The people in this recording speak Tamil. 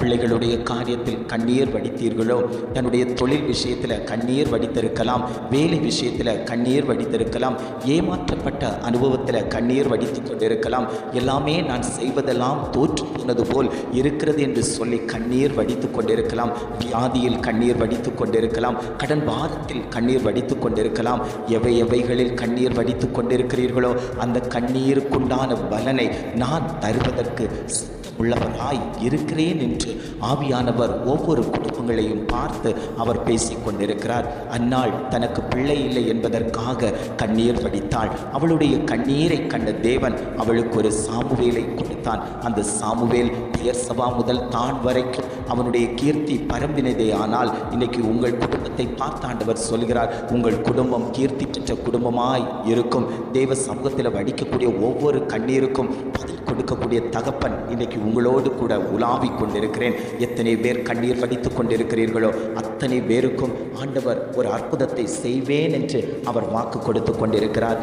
பிள்ளைகளுடைய காரியத்தில் கண்ணீர் வடித்தீர்களோ? தன்னுடைய தொழில் விஷயத்தில் கண்ணீர் வடித்திருக்கலாம். வேலை விஷயத்தில் கண்ணீர் வடித்திருக்கலாம். ஏமாற்றப்பட்ட அனுபவத்தில் கண்ணீர் வடித்து கொண்டிருக்கலாம். எல்லாமே நான் செய்வதெல்லாம் தோற்று போனது போல் இருக்கிறது என்று சொல்லி கண்ணீர் வடித்து கொண்டிருக்கலாம். வியாதியில் கண்ணீர் வடித்து கொண்டிருக்கலாம். கடன் பாதத்தில் கண்ணீர் வடித்து கொண்டிருக்கலாம். எவை எவைகளில் கண்ணீர் வடித்து கொண்டிருக்கிறீர்களோ அந்த கண்ணீருக்குண்டான பலனை நான் தருவதற்கு உள்ளவர்களாய் இருக்கிறேன் என்று ஆவியானவர் ஒவ்வொரு குடும்பங்களையும் பார்த்து அவர் பேசிக் கொண்டிருக்கிறார் அந்நாள் தனக்கு பிள்ளை இல்லை என்பதற்காக கண்ணீர் வடித்தாள். அவளுடைய கண்ணீரை கண்ட தேவன் அவளுக்கு ஒரு சாமுவேலை கொடுத்தான். அந்த சாமுவேல் ஆசிரியர் சபா முதல் தான் வரைக்கும் அவனுடைய கீர்த்தி பரம்பினதே. ஆனால் இன்னைக்கு உங்கள் குடும்பத்தை பார்த்தாண்டவர் சொல்கிறார் உங்கள் குடும்பம் கீர்த்தி பெற்ற குடும்பமாய் இருக்கும். தேவ சமூகத்தில் வடிக்கக்கூடிய ஒவ்வொரு கண்ணீருக்கும் பதில் கொடுக்கக்கூடிய தகப்பன் இன்னைக்கு உங்களோடு கூட உலாவிக் கொண்டிருக்கிறேன். எத்தனை பேர் கண்ணீர் வடித்து கொண்டிருக்கிறீர்களோ அத்தனை பேருக்கும் ஆண்டவர் ஒரு அற்புதத்தை செய்வேன் என்று அவர் வாக்கு கொடுத்து கொண்டிருக்கிறார்.